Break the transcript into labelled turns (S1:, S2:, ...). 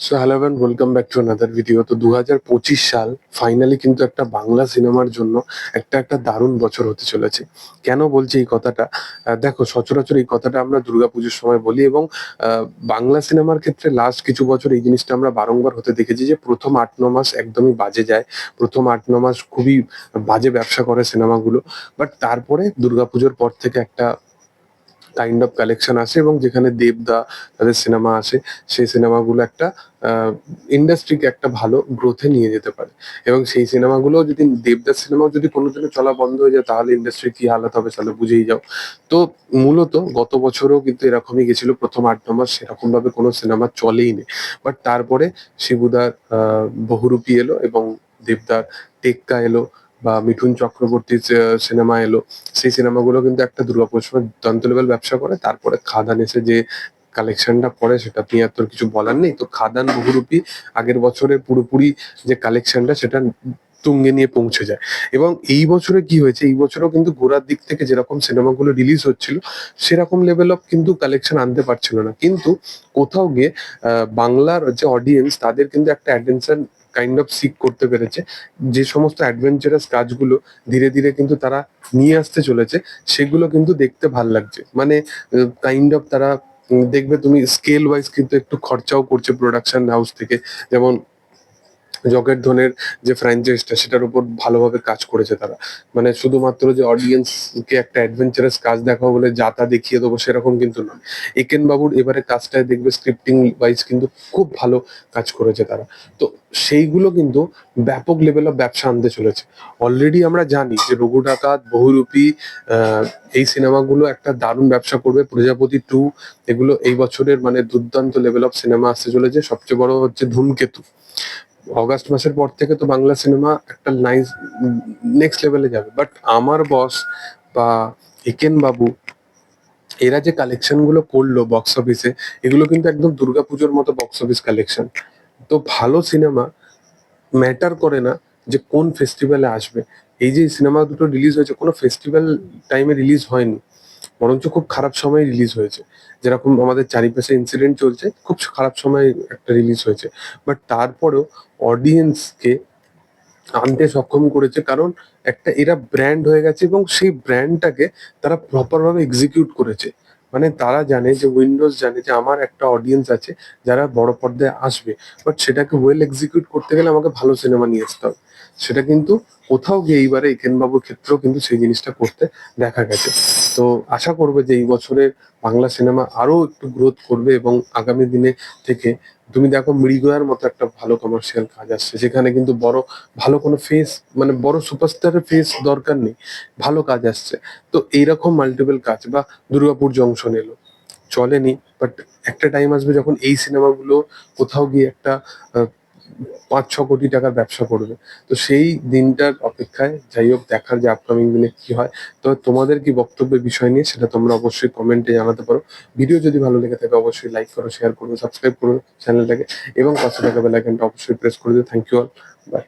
S1: So hello and welcome back to another video তো দু হাজার পঁচিশ সাল ফাইনালি কিন্তু একটা বাংলা সিনেমার জন্য একটা একটা দারুণ বছর হতে চলেছে। কেন বলছি এই কথাটা? দেখো, সচরাচর এই কথাটা আমরা দুর্গাপুজোর সময় বলি এবং বাংলা সিনেমার ক্ষেত্রে লাস্ট কিছু বছর এই জিনিসটা আমরা বারংবার হতে দেখেছি যে প্রথম আট, ন মাস একদমই বাজে যায়। প্রথম আট, ন মাস খুবই বাজে ব্যবসা করে সিনেমাগুলো। বাট তারপরে দুর্গাপুজোর পর থেকে একটা কাইন্ড অফ কালেকশন আসে এবং যেখানে দেবদা তাদের সিনেমা আসে সেই সিনেমাগুলো একটা ইন্ডাস্ট্রিকে একটা ভালো গ্রোথে নিয়ে যেতে পারে। এবং সেই সিনেমাগুলো যদি দেবদাস সিনেমাও যদি কোনোদিনও চলা বন্ধ হয়ে যায় তাহলে ইন্ডাস্ট্রি কি হালত হবে তাহলে বুঝেই যাও। তো মূলত গত বছরও কিন্তু এরকমই গেছিল প্রথম আট নম্বর সেরকম ভাবে কোনো সিনেমা চলেই নেই বাট তারপরে শিবুদার আহ, বহুরূপী এলো এবং দেবদার টেক্কা এলো বা মিঠুন চক্রবর্তীর সিনেমা এলো, সেই সিনেমাগুলো কিন্তু একটা দুর্গাপুজোর সময় দুর্দান্ত লেভেল ব্যবসা করে। তারপরে খাদান এসে যে কালেকশনটা পড়ে, সেটা নিয়ে তোর কিছু বলার নেই। তো খাদান বহুরূপী আগের বছরের পুরোপুরি যে কালেকশনটা সেটা তুঙ্গে নিয়ে পৌঁছে যায়। এবং এই বছরে কি হয়েছে, এই বছরও কিন্তু গোড়ার দিক থেকে যেরকম সিনেমাগুলো রিলিজ হচ্ছিল, সেরকম লেভেল অফ কিন্তু কালেকশন আনতে পারছিল না। কিন্তু কোথাও গিয়ে বাংলার যে অডিয়েন্স তাদের কিন্তু একটা অ্যাটেনশন কাইন্ড অফ সিক করতে পেরেছে। যে সমস্ত অ্যাডভেঞ্চারাস কাজগুলো ধীরে ধীরে কিন্তু তারা নিয়ে আসতে চলেছে, সেগুলো কিন্তু দেখতে ভালো লাগছে। মানে কাইন্ড অফ তারা দেখবে তুমি স্কেল ওয়াইজ কিন্তু একটু খরচাও করছে প্রোডাকশন হাউস থেকে। যেমন জগের ধনের যে ফ্র্যাঞ্চাইজটা সেটার উপর ভালোভাবে কাজ করেছে তারা। মানে শুধুমাত্র যে অডিয়েন্সকে একটা অ্যাডভেঞ্চারাস কাজ দেখাবো বলে যা তা দেখিয়ে দেবো সেরকম কিন্তু নয়। একেন বাবুর এবারে কাজটায় দেখবে স্ক্রিপ্টিং ওয়াইজ কিন্তু খুব ভালো কাজ করেছে তারা। তো সেইগুলো কিন্তু ব্যাপক লেভেল অফ ব্যবসা আনতে চলেছে। অলরেডি আমরা জানি যে রঘু ডাকাত, বহুরূপী এই সিনেমাগুলো একটা দারুণ ব্যবসা করবে। প্রজাপতি টু এগুলো এই বছরের মানে দুর্দান্ত লেভেল অফ সিনেমা আসতে চলেছে। সবচেয়ে বড় হচ্ছে ধূমকেতু। অগাস্ট মাসের পর থেকে তো বাংলা সিনেমা একটা নাইস নেক্সট লেভেলে যাবে। বাট আমার বস বা একেন বাবু, এরা যে কালেকশনগুলো করল বক্স অফিসে এগুলো কিন্তু একদম দুর্গাপুজোর মতো বক্স অফিস কালেকশন তো ভালো সিনেমা ম্যাটার করে না যে কোন ফেস্টিভ্যালে আসবে। এই যে সিনেমা দুটো রিলিজ হয়েছে, কোনো ফেস্টিভ্যাল টাইমে রিলিজ হয়নি। বরঞ্চ খুব খারাপ সময় রিলিজ হয়েছে। যেরকম আমাদের চারিপাশে ইনসিডেন্ট চলছে, খুব খারাপ সময় একটা রিলিজ হয়েছে। বাট তারপরেও অডিয়েন্সকে আনতে সক্ষম করেছে কারণ একটা এরা ব্র্যান্ড হয়ে গেছে এবং সেই ব্র্যান্ডটাকে তারা প্রপার ভাবে এক্সিকিউট করেছে। মানে তারা জানে যে উইন্ডোজ জানে যে আমার একটা অডিয়েন্স আছে যারা বড় পর্দায় আসবে। বাট সেটাকে ওয়েল এক্সিকিউট করতে গেলে আমাকে ভালো সিনেমা নিয়ে আসতে হবে। সেটা কিন্তু কোথাও গিয়ে এইবারে একেন বাবুর ক্ষেত্রেও কিন্তু সেই জিনিসটা করতে দেখা গেছে। তো আশা করবে যে এই বছরের বাংলা সিনেমা আরও একটু গ্রোথ করবে এবং আগামী দিনে থেকে তুমি দেখো মৃগয়ার মতো একটা ভালো কমার্শিয়াল কাজ আসছে। সেখানে কিন্তু বড়, ভালো কোনো ফেস মানে বড় সুপারস্টারের ফেস দরকার নেই। ভালো কাজ আসছে। তো এইরকম মাল্টিপল কাজ বা দুর্গাপুর জংশন এলো। চলেনি বাট একটা টাইম আসবে যখন এই সিনেমাগুলো কোথাও গিয়ে একটা পাঁচ ছ কোটি টাকার ব্যবসা করবে। তো সেই দিনটার অপেক্ষায় যাই হোক, দেখার যে আপকামিং দিনে কি হয়। তো তোমাদের কি বক্তব্যের বিষয় নিয়ে সেটা তোমরা অবশ্যই কমেন্টে জানাতে পারো। ভিডিও যদি ভালো লেগে থাকে, অবশ্যই লাইক করো শেয়ার করো সাবস্ক্রাইব করো চ্যানেলটাকে এবং পাশে থাকা বেলাইকনটা অবশ্যই প্রেস করে দিও। Thank you all by